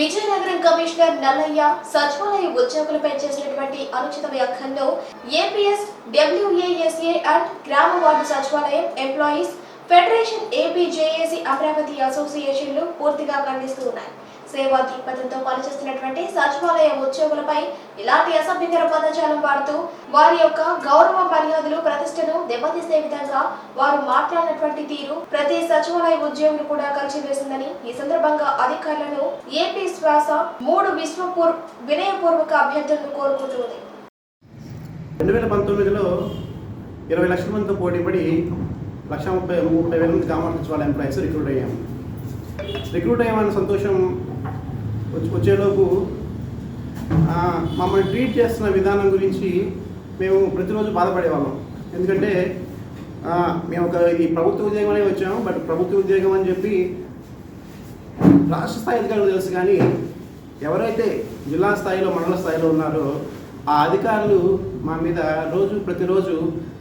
Vizianagaram commissioner Nallayya సచివాలయ ఉద్యోగులపై చేసినటువంటి అనుచిత వ్యాఖ్యల్లో ఏపీఎస్ డబ్ల్యూఏఎస్ఏ అండ్ గ్రామ వార్డు సచివాలయం employees federation AP JAC Amaravati అసోసియేషన్లు పూర్తిగా ఖండిస్తూ ఉన్నాయి. సేవా దృక్పథంతో పనిచేస్తున్నటువంటి సచివాలయ ఉద్యోగులపై ఇలాంటి అసభ్యకర పదజాలం వాడుతూ వారి యొక్క గౌరవ మర్యాదలు ప్రతిష్టను దెబ్బతీసే విధంగా వారు మాట్లాడినటువంటి తీరు ప్రతి సచివాలయ ఉద్యోగులు కూడా కలిసివేసిందని ఈ సందర్భంగా అధికారులను ఏపీ శ్వాస మూడు విశ్వపూర్ వినయపూర్వక అభ్యర్థులను కోరుకుంటుంది. రెండు వేల పంతొమ్మిదిలో ఇరవై లక్షల మందితో పోటీపడి లక్ష ముప్పై ముప్పై వేల మంది గ్రామ వాళ్ళ ఎంప్లాయీస్ రిక్రూట్ అయ్యాము. రిక్రూట్ అయ్యామన్న సంతోషం వచ్చి- వచ్చేలోపు మమ్మల్ని ట్రీట్ చేస్తున్న విధానం గురించి మేము ప్రతిరోజు బాధపడేవాళ్ళం. ఎందుకంటే మేము ఒక ఇది ప్రభుత్వ ఉద్యోగం అనే వచ్చాము బట్ ప్రభుత్వ ఉద్యోగం అని చెప్పి రాష్ట్ర స్థాయి అధికారులు తెలుసు కానీ ఎవరైతే జిల్లా స్థాయిలో మండల స్థాయిలో ఉన్నారో ఆ అధికారులు మా మీద రోజు ప్రతిరోజు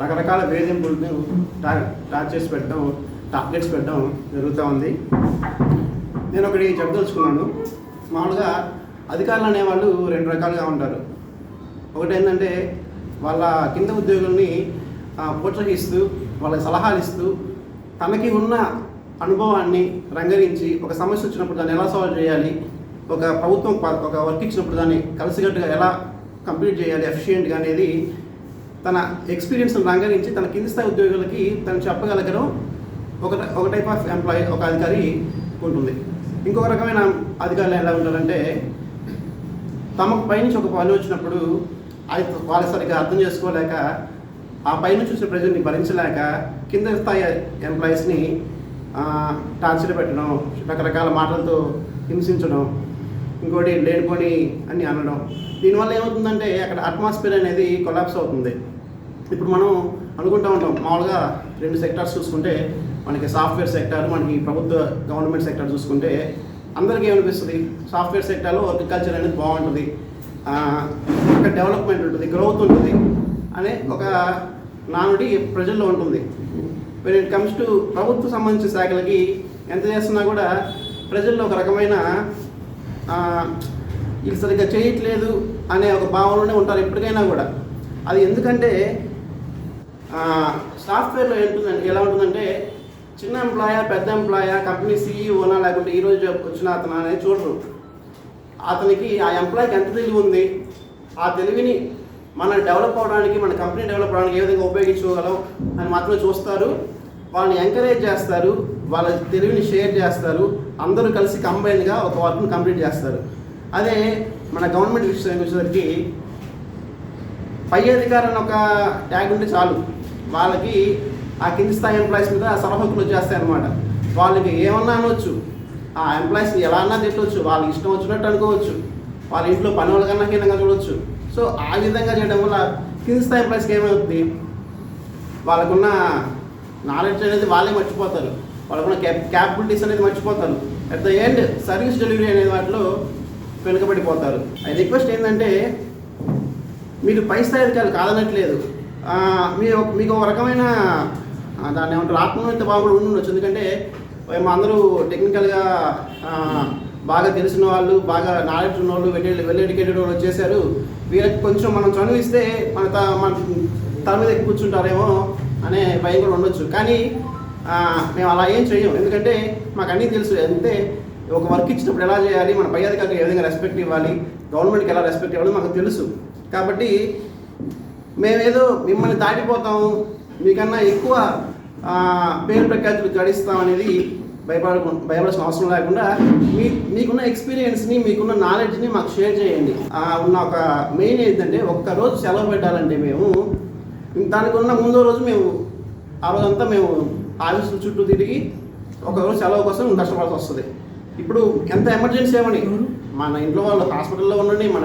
రకరకాల వేధింపులను టా- పెట్టడం టాబ్లెట్స్ పెట్టడం జరుగుతూ ఉంది. నేను ఒకటి చెప్పదలుచుకున్నాను. మామూలుగా అధికారులు అనేవాళ్ళు రెండు రకాలుగా ఉంటారు. ఒకటి ఏంటంటే వాళ్ళ కింద ఉద్యోగుల్ని ప్రోత్సహిస్తూ వాళ్ళకి సలహాలు ఇస్తూ తనకి ఉన్న అనుభవాన్ని రంగరించి ఒక సమస్య వచ్చినప్పుడు దాన్ని ఎలా సాల్వ్ చేయాలి ఒక ప్రభుత్వం ప- ఒక వర్క్ ఇచ్చినప్పుడు దాన్ని కలిసికట్టుగా ఎలా కంప్లీట్ చేయాలి ఎఫిషియెంట్గా అనేది తన ఎక్స్పీరియన్స్ను రంగరించి తన కింది స్థాయి ఉద్యోగులకి తను చెప్పగలగడం ఒక ఒక టైప్ ఆఫ్ ఎంప్లాయీ ఒక అధికారి ఉంటుంది. ఇంకొక రకమైన అధికారులు ఎలా ఉంటారంటే తమకు పైనుంచి ఒక పని వచ్చినప్పుడు అది వాళ్ళు సరిగ్గా అర్థం చేసుకోలేక ఆ పైన చూసిన ప్రజల్ని భరించలేక కింద స్థాయి ఎంప్లాయీస్ని టార్చర్ పెట్టడం రకరకాల మాటలతో హింసించడం ఇంకోటి లేనిపోని అని అనడం దీనివల్ల ఏమవుతుందంటే అక్కడ అట్మాస్ఫియర్ అనేది కొలాప్స్ అవుతుంది. ఇప్పుడు మనం అనుకుంటా ఉంటాం మామూలుగా రెండు సెక్టార్స్ చూసుకుంటే మనకి సాఫ్ట్వేర్ సెక్టార్ మనకి ప్రభుత్వ గవర్నమెంట్ సెక్టార్ చూసుకుంటే అందరికీ ఏమనిపిస్తుంది? సాఫ్ట్వేర్ సెక్టార్లో అగ్రికల్చర్ అనేది బాగుంటుంది. ఒక డెవలప్మెంట్ ఉంటుంది గ్రోత్ ఉంటుంది అనే ఒక నానుడి ప్రజల్లో ఉంటుంది. వెన్ ఇట్ కమ్స్ టు ప్రభుత్వ సంబంధించిన శాఖలకి ఎంత చేస్తున్నా కూడా ప్రజల్లో ఒక రకమైన వీళ్ళు సరిగ్గా చేయట్లేదు అనే ఒక భావనలోనే ఉంటారు ఎప్పటికైనా కూడా. అది ఎందుకంటే సాఫ్ట్వేర్లో ఏంటుందంటే ఎలా ఉంటుందంటే చిన్న ఎంప్లాయా పెద్ద ఎంప్లాయా కంపెనీ సీఈఓనా లేకుంటే ఈరోజు వచ్చిన అతను అనేది చూడరు. అతనికి ఆ ఎంప్లాయ్కి ఎంత తెలివి ఉంది ఆ తెలివిని మన డెవలప్ అవడానికి మన కంపెనీ డెవలప్ అవడానికి ఏ విధంగా ఉపయోగించుకోగలం అని మాత్రమే చూస్తారు. వాళ్ళని ఎంకరేజ్ చేస్తారు వాళ్ళ తెలివిని షేర్ చేస్తారు అందరూ కలిసి కంబైన్గా ఒక వర్క్ని కంప్లీట్ చేస్తారు. అదే మన గవర్నమెంట్ విషయం వచ్చేసరికి పై అధికారులను ఒక ట్యాగ్ ఉంటే చాలు. వాళ్ళకి ఆ కింది స్థాయి ఎంప్లాయీస్ మీద సలహకులు వచ్చేస్తాయన్నమాట. వాళ్ళకి ఏమన్నా అనవచ్చు ఆ ఎంప్లాయీస్ని ఎలా అన్నా తిట్టవచ్చు వాళ్ళకి ఇష్టం వచ్చినట్టు అనుకోవచ్చు. వాళ్ళ ఇంట్లో పని వాళ్ళకన్నా హీనంగా చూడవచ్చు సో ఆ విధంగా చేయడం వల్ల కింది స్థాయి ఎంప్లాయీస్కి ఏమవుతుంది వాళ్ళకున్న నాలెడ్జ్ అనేది వాళ్ళే మర్చిపోతారు. వాళ్ళకున్న క్యాప్ క్యాపబిలిటీస్ అనేది మర్చిపోతారు. At the end service delivery అనే వాటిలో వెనుకబడిపోతారు. ఐ రిక్వెస్ట్ ఏంటంటే మీరు పై స్థాయి అధికారులు కాదనట్లేదు. మీరు మీకు ఒక రకమైన దాన్ని ఏమంటారు ఆత్మహత్య బాబులు ఉండి ఉండొచ్చు. ఎందుకంటే మేము అందరూ టెక్నికల్గా బాగా తెలిసిన వాళ్ళు బాగా నాలెడ్జ్ ఉన్న వాళ్ళు వెల్ వెల్ ఎడ్యుకేటెడ్ వాళ్ళు వచ్చేసారు. వీళ్ళకి కొంచెం మనం చనువిస్తే మన త మన తల మీద ఎక్కి కూర్చుంటారేమో అనే భయం కూడా ఉండొచ్చు. కానీ మేము అలా ఏం చేయం ఎందుకంటే మాకు అన్నీ తెలుసు. అంటే ఒక వర్క్ ఇచ్చినప్పుడు ఎలా చేయాలి? మన పై అధికారికి ఏ విధంగా రెస్పెక్ట్ ఇవ్వాలి? గవర్నమెంట్కి ఎలా రెస్పెక్ట్ ఇవ్వాలి మాకు తెలుసు. కాబట్టి మేమేదో మిమ్మల్ని దాటిపోతాము. మీకన్నా ఎక్కువ పేరు ప్రఖ్యాతులు గడిస్తాం అనేది భయపడాల్సిన అవసరం లేకుండా మీ మీకున్న ఎక్స్పీరియన్స్ని మీకున్న నాలెడ్జ్ని మాకు షేర్ చేయండి. ఉన్న ఒక మెయిన్ ఏంటంటే ఒక్క రోజు సెలవు పెట్టాలంటే మేము దానికి ఉన్న ముందో రోజు మేము ఆ రోజంతా మేము ఆఫీసుల చుట్టూ తిరిగి ఒక రోజు సెలవు కోసం కష్టపడాల్సి వస్తుంది. ఇప్పుడు ఎంత ఎమర్జెన్సీ ఏమని? మన ఇంట్లో వాళ్ళు హాస్పిటల్లో ఉండండి మన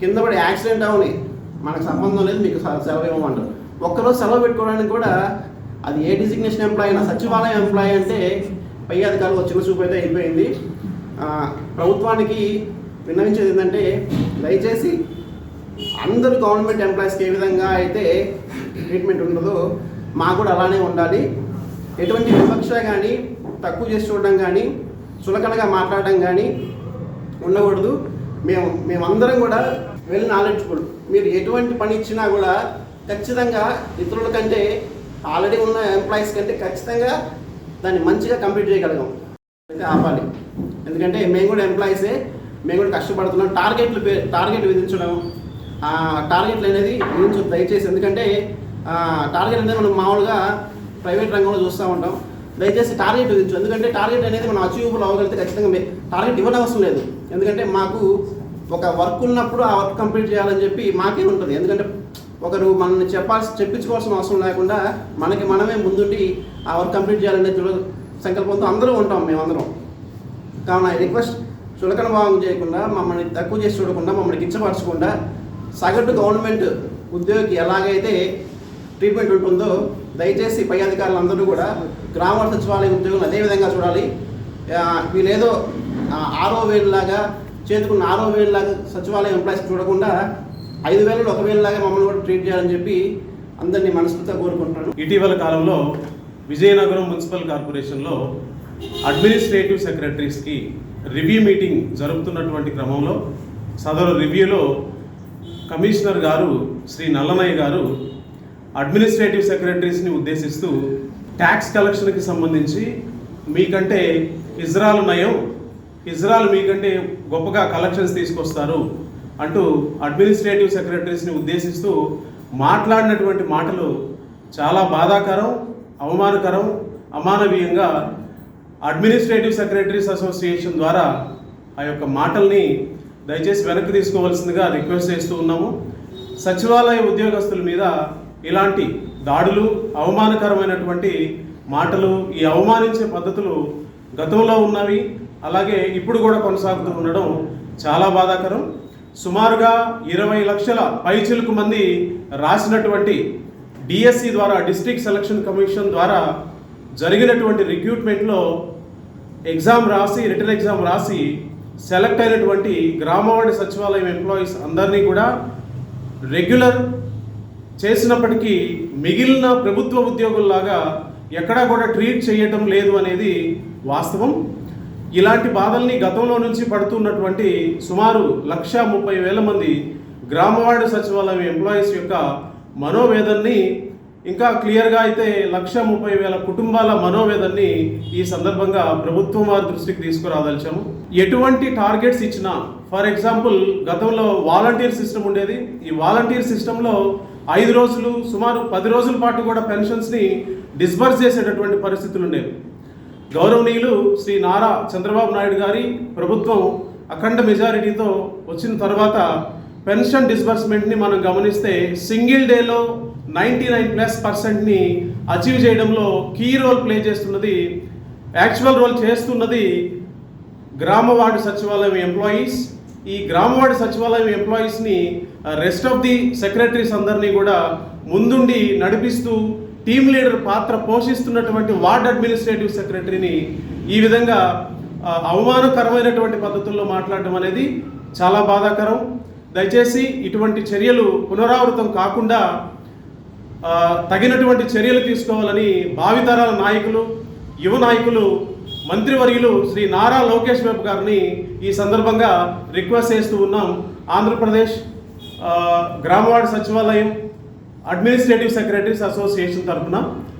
కింద పడి యాక్సిడెంట్ అవని మనకు సంబంధం లేదు మీకు సెలవు ఇవ్వమంటారు. ఒక్కరోజు సెలవు పెట్టుకోవడానికి కూడా అది ఏ డిజిగ్నేషన్ ఎంప్లాయీ అయినా సచివాలయం ఎంప్లాయీ అంటే పై అధికారులు చిన్న చూపు అయితే అయిపోయింది. ప్రభుత్వానికి విన్నవించేది ఏంటంటే దయచేసి అందరూ గవర్నమెంట్ ఎంప్లాయీస్కి ఏ విధంగా అయితే ట్రీట్మెంట్ ఉంటుందో మాకు కూడా అలానే ఉండాలి. ఎటువంటి వివక్ష కానీ తక్కువ చేసి చూడడం కానీ చులకనగా మాట్లాడడం కానీ ఉండకూడదు. మేము మేమందరం కూడా వెల్ నాలెడ్జబుల్ మీరు ఎటువంటి పని ఇచ్చినా కూడా ఖచ్చితంగా ఇతరుల కంటే ఆల్రెడీ ఉన్న ఎంప్లాయీస్ కంటే ఖచ్చితంగా దాన్ని మంచిగా కంప్లీట్ చేయగలిగాం. అయితే ఆపాలి. ఎందుకంటే మేము కూడా ఎంప్లాయీసే. మేము కూడా కష్టపడుతున్నాం. టార్గెట్లు పే టార్గెట్ విధించడం టార్గెట్లు అనేది విధించు దయచేసి ఎందుకంటే టార్గెట్ అనేది మనం మామూలుగా ప్రైవేట్ రంగంలో చూస్తూ ఉంటాం. దయచేసి టార్గెట్ విధించు. ఎందుకంటే టార్గెట్ అనేది మనం అచీవబుల్ అవ్వగలిగితే ఖచ్చితంగా మే- టార్గెట్ ఇవ్వడం అవసరం లేదు. ఎందుకంటే మాకు ఒక వర్క్ ఉన్నప్పుడు ఆ వర్క్ కంప్లీట్ చేయాలని చెప్పి మాకే ఉంటుంది. ఎందుకంటే ఒకరు మనల్ని చెప్పాల్సి చెప్పించుకోవాల్సిన అవసరం లేకుండా మనకి మనమే ముందుండి ఆ వర్క్ కంప్లీట్ చేయాలనే సంకల్పంతో అందరూ ఉంటాం మేమందరం. కావున రిక్వెస్ట్ చులకన భావం చేయకుండా మమ్మల్ని తక్కువ చేసి చూడకుండా మమ్మల్ని కించపరచకుండా సగటు గవర్నమెంట్ ఉద్యోగికి ఎలాగైతే ట్రీట్మెంట్ ఉంటుందో దయచేసి పై అధికారులందరూ కూడా గ్రామ సచివాలయ ఉద్యోగులు అదే విధంగా చూడాలి. వీళ్ళేదో ఆరో వేలులాగా చేతుకున్న ఆరో వేలులాగా సచివాలయం ఎంప్లాయీస్ చూడకుండా ఐదు వేలలో ఒక వేలులాగా మమ్మల్ని కూడా ట్రీట్ చేయాలని చెప్పి అందరినీ మనస్ఫూర్తిగా కోరుకుంటున్నాను. ఇటీవల కాలంలో విజయనగరం మున్సిపల్ కార్పొరేషన్లో అడ్మినిస్ట్రేటివ్ సెక్రటరీస్కి రివ్యూ మీటింగ్ జరుపుతున్నటువంటి క్రమంలో సదరు రివ్యూలో కమిషనర్ గారు శ్రీ నల్లనయ్య గారు అడ్మినిస్ట్రేటివ్ సెక్రటరీస్ని ఉద్దేశిస్తూ ట్యాక్స్ కలెక్షన్కి సంబంధించి మీకంటే ఇజ్రాల్ నయం ఇజ్రాల్ మీకంటే గొప్పగా కలెక్షన్స్ తీసుకొస్తారు అంటూ అడ్మినిస్ట్రేటివ్ సెక్రటరీస్ని ఉద్దేశిస్తూ మాట్లాడినటువంటి మాటలు చాలా బాధాకరం అవమానకరం అమానవీయంగా అడ్మినిస్ట్రేటివ్ సెక్రటరీస్ అసోసియేషన్ ద్వారా ఆ యొక్క మాటల్ని దయచేసి వెనక్కి తీసుకోవాల్సిందిగా రిక్వెస్ట్ చేస్తూ ఉన్నాము. సచివాలయ ఉద్యోగస్తుల మీద ఇలాంటి దాడులు అవమానకరమైనటువంటి మాటలు ఈ అవమానించే పద్ధతులు గతంలో ఉన్నవి అలాగే ఇప్పుడు కూడా కొనసాగుతూ ఉండడం చాలా బాధాకరం. సుమారుగా ఇరవై లక్షల పైచిలుకు మంది రాసినటువంటి డిఎస్సి ద్వారా డిస్ట్రిక్ట్ సెలక్షన్ కమిషన్ ద్వారా జరిగినటువంటి రిక్రూట్మెంట్లో ఎగ్జామ్ రాసి రిటర్న్ ఎగ్జామ్ రాసి సెలెక్ట్ అయినటువంటి గ్రామవాడి సచివాలయం ఎంప్లాయీస్ అందరినీ కూడా రెగ్యులర్ చేసినప్పటికీ మిగిలిన ప్రభుత్వ ఉద్యోగుల్లాగా ఎక్కడా కూడా ట్రీట్ చేయటం లేదు అనేది వాస్తవం. ఇలాంటి బాధల్ని గతంలో నుంచి పడుతున్నటువంటి సుమారు లక్ష ముప్పై వేల మంది గ్రామవార్డు సచివాలయం ఎంప్లాయీస్ యొక్క మనోవేదన్ని ఇంకా క్లియర్గా అయితే లక్ష ముప్పై వేల కుటుంబాల మనోవేదన్ని ఈ సందర్భంగా ప్రభుత్వం వారి దృష్టికి తీసుకురాదలిచాము. ఎటువంటి టార్గెట్స్ ఇచ్చినా ఫర్ ఎగ్జాంపుల్ గతంలో వాలంటీర్ సిస్టమ్ ఉండేది. ఈ వాలంటీర్ సిస్టంలో ఐదు రోజులు సుమారు పది రోజుల పాటు కూడా పెన్షన్స్ని డిస్బర్స్ చేసేటటువంటి పరిస్థితులు ఉండేవి. గౌరవనీయులు శ్రీ నారా చంద్రబాబు నాయుడు గారి ప్రభుత్వం అఖండ మెజారిటీతో వచ్చిన తర్వాత పెన్షన్ డిస్బర్స్మెంట్ని మనం గమనిస్తే సింగిల్ డేలో నైంటీ నైన్ ప్లస్ పర్సెంట్ని అచీవ్ చేయడంలో కీ రోల్ ప్లే చేస్తున్నది యాక్చువల్ రోల్ చేస్తున్నది గ్రామ వార్డు సచివాలయం ఎంప్లాయీస్ ఈ గ్రామ సచివాలయం ఎంప్లాయీస్ని రెస్ట్ ఆఫ్ ది సెక్రటరీస్ అందరినీ కూడా ముందుండి నడిపిస్తూ టీమ్ లీడర్ పాత్ర పోషిస్తున్నటువంటి వార్డ్ అడ్మినిస్ట్రేటివ్ సెక్రటరీని ఈ విధంగా అవమానకరమైనటువంటి పద్ధతుల్లో మాట్లాడటం అనేది చాలా బాధాకరం. దయచేసి ఇటువంటి చర్యలు పునరావృతం కాకుండా తగినటువంటి చర్యలు తీసుకోవాలని భావితరాల నాయకులు యువ నాయకులు మంత్రివర్యులు శ్రీ నారా లోకేష్ బాబు గారిని ఈ సందర్భంగా రిక్వెస్ట్ చేస్తూ ఉన్నాం. ఆంధ్రప్రదేశ్ గ్రామవాడ సచివాలయం అడ్మినిస్ట్రేటివ్ సెక్రటరీస్ అసోసియేషన్ తరఫున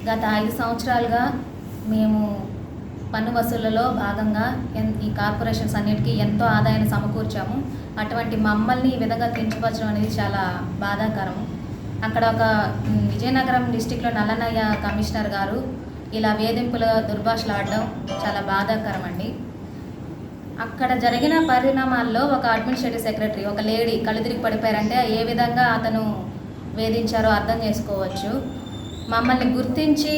గత ఐదు సంవత్సరాలుగా మేము పన్ను వసూళ్ళలో భాగంగా ఎన్- ఈ కార్పొరేషన్స్ అన్నిటికీ ఎంతో ఆదాయాన్ని సమకూర్చాము. అటువంటి మమ్మల్ని ఈ విధంగా కించపరచడం అనేది చాలా బాధాకరం. అక్కడ ఒక విజయనగరం డిస్టిక్లో నల్లనయ్య కమిషనర్ గారు ఇలా వేధింపుల దుర్భాషలు ఆడడం చాలా బాధాకరం అండి అక్కడ జరిగిన పరిణామాల్లో ఒక అడ్మినిస్ట్రేటివ్ సెక్రటరీ ఒక లేడీ కళ్ళు తిరిగి పడిపోయారంటే ఏ విధంగా అతను వేధించారో అర్థం చేసుకోవచ్చు. మమ్మల్ని గుర్తించి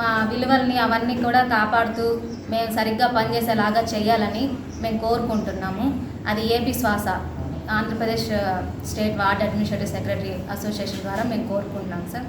మా విలువల్ని అవన్నీ కూడా కాపాడుతూ మేము సరిగ్గా పనిచేసేలాగా చేయాలని మేము కోరుకుంటున్నాము. అది ఏపీ శ్వాస Andhra Pradesh state ward administrative secretary association ద్వారా మేము కోరుకుంటున్నాం sir.